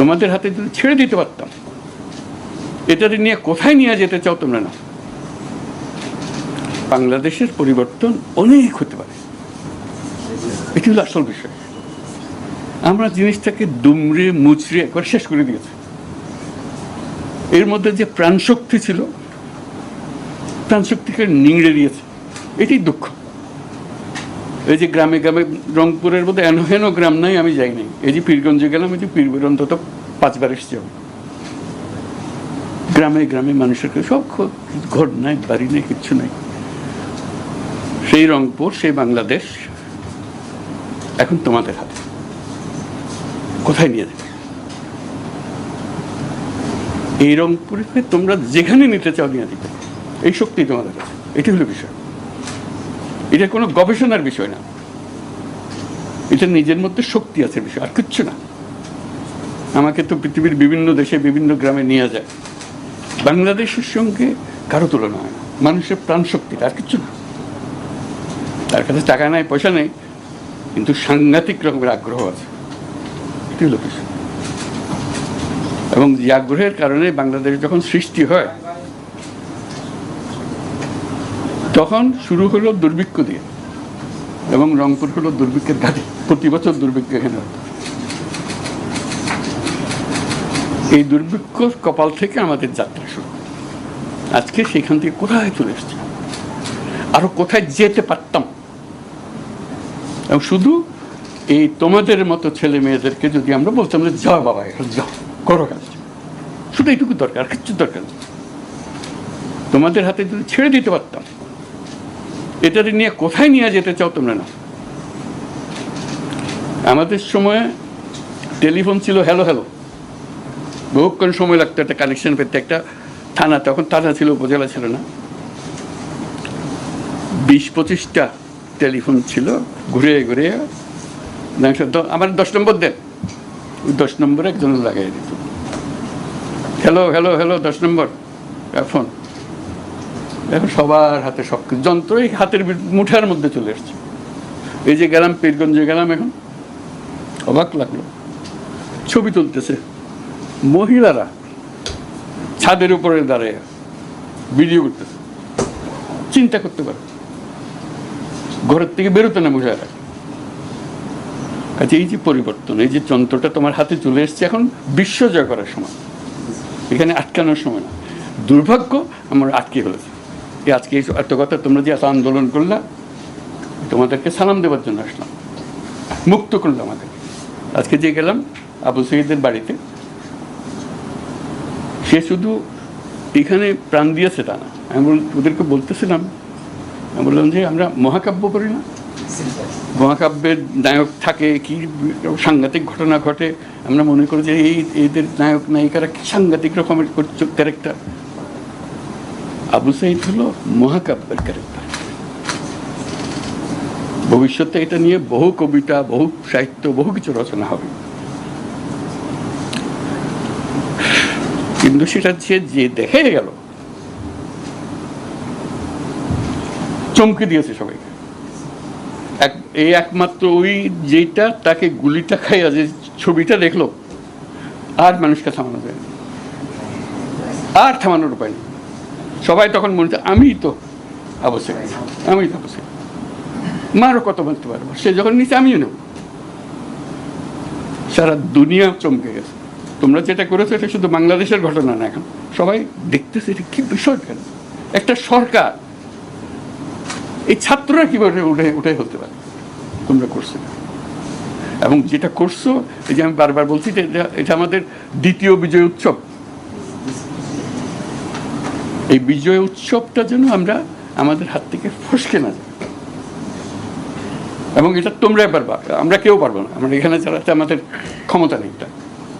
তোমাদের হাতে যদি ছেড়ে দিতে পারতাম এটাতে নিয়ে কোথায় নিয়ে যেতে চাও তোমরা না? বাংলাদেশের পরিবর্তন অনেক হতে পারে। এটি হলো আসল বিষয়। আমরা জিনিসটাকে দুমড়ে মুচড়ে একবার শেষ করে দিয়েছি। এর মধ্যে যে প্রাণশক্তি ছিল, প্রাণশক্তিকে নিংড়ে দিয়েছে এটি দুঃখ। এই যে গ্রামে গ্রামে রংপুরের মধ্যে এন হেন গ্রাম নাই, আমি যাই নাই। এই যে পীরগঞ্জে গেলাম, এই যে পীরগঞ্জ অন্তত পাঁচবার এসেছি আমি। গ্রামে গ্রামে মানুষের সব ঘর নাই, বাড়ি নেই, কিচ্ছু নাই। সেই রংপুর, সেই বাংলাদেশ, এখন তোমাদের হাতে। কোথায় নিয়ে যাবে? এই রংপুরকে তোমরা যেখানে নিতে চাও নিয়ে দিতে এই শক্তি তোমাদের কাছে। এটি হলো বিষয়। এটা কোনো গবেষণার বিষয় না। এটা নিজের মধ্যে শক্তি আছে বিষয়, আর কিচ্ছু না। আমাকে তো পৃথিবীর বিভিন্ন দেশে, বিভিন্ন গ্রামে নিয়ে যায়। বাংলাদেশের সঙ্গে কারও তুলনা হয় না। মানুষের প্রাণ শক্তি আর কিচ্ছু না। তার কাছে টাকা নাই, পয়সা নেই, কিন্তু সাংঘাতিক রকমের আগ্রহ আছে। এটি এবং যে আগ্রহের কারণে বাংলাদেশ যখন সৃষ্টি হয় তখন শুরু হলো দুর্ভিক্ষ দিয়ে এবং রংপুর হলো দুর্ভিক্ষের ঘাটে প্রতি বছর দুর্ভিক্ষ এখানে এই দুর্ভিক্ষ কপাল থেকে আমাদের যাত্রা শুরু। আজকে সেখান থেকে কোথায় চলে এসছে? আরও কোথায় যেতে পারতাম? এবং শুধু এই তোমাদের মতো ছেলে মেয়েদেরকে যদি আমরা বলতাম যে, যাও বাবা, এখন যাও, করো কাজ। শুধু এইটুকু দরকার কিচ্ছু দরকার তোমাদের হাতে যদি ছেড়ে দিতে পারতাম এটাতে নিয়ে কোথায় নিয়ে যেতে চাও তোমরা না? আমাদের সময় টেলিফোন ছিল হ্যালো হ্যালো। বহুক্ষণ সময় লাগতো একটা কানেকশন পেতে, একটা থানা, তখন থানা ছিল, উপজেলা ছিল না। বিশ পঁচিশটা টেলিফোন ছিল, ঘুরে ঘুরে। আমার দশ নম্বর দেন। দশ নম্বরে একজন লাগাই দিত। হ্যালো হ্যালো হ্যালো, দশ নম্বর ফোন। এখন সবার হাতে যন্ত্র এই হাতের মুঠার মধ্যে চলে এসছে এই যে গেলাম, পীরগঞ্জে গেলাম এখন। অবাক লাগল। ছবি তুলতেছে। মহিলারা ছাদের উপরে দাঁড়িয়ে ভিডিও করতেছে। চিন্তা করতে পারে। ঘরের থেকে বেরোতে না মহিলারা কাজে এই যে পরিবর্তন, এই যে যন্ত্রটা তোমার হাতে চলে এসছে এখন বিশ্ব জয় করার সময়। এখানে আটকানোর সময় না। দুর্ভাগ্য, আমার আটকে ফেলেছে। এই আজকে এই এত কথা তোমরা যে এত আন্দোলন করলা, তোমাদেরকে সালাম দেওয়ার জন্য আসলাম। মুক্ত করল আমাদের আজকে যে গেলাম আবু সঈদের বাড়িতে, সে শুধু এখানে প্রাণ দিয়েছে তা না। আমি ওদেরকে বলতেছিলাম, আমি বললাম যে আমরা মহাকাব্য করি না? মহাকাব্যের নায়ক থাকে, কি সাংঘাতিক ঘটনা ঘটে, আমরা মনে করি যে এই এদের নায়ক, নায়িকারা কি সাংঘাতিক রকমের ক্যারেক্টার আবু সাইদ হলো মহাকাব্যের ক্যারেক্টার ভবিষ্যতে এটা নিয়ে বহু কবিতা, বহু সাহিত্য, বহু কিছু রচনা হবে। কিন্তু সেটা যে যে দেখে গেল, চমকে দিয়েছে সবাইকে। এক এই একমাত্র ওই যেটা তাকে গুলিটা খাইয়া যে ছবিটা দেখল, আর মানুষকে থামানো যায়। আর থামানোর উপায় নেই। সবাই তখন মনে আমি তো অবশ্যই আমি তো অবশ্যই মারও কত বলতে পারব? সে যখন নিচে, আমিও নেব। সারা দুনিয়া চমকে গেছে। তোমরা যেটা করেছ, এটা শুধু বাংলাদেশের ঘটনা না এখন। সবাই দেখতেছে এটা কি বিষয় কেন? একটা সরকার। এই ছাত্ররা কীভাবে উঠে উঠে হতে পারে? তোমরা করছ এবং যেটা করছ, এই যে আমি বারবার বলছি এটা- এটা আমাদের দ্বিতীয় বিজয় উৎসব। এই বিজয় উৎসবটা যেন আমরা আমাদের হাত থেকে ফসকে না যায়। এবং এটা তোমরাই পারবা আমরা কেউ পারব না। আমরা এখানে যারা আমাদের ক্ষমতা নেই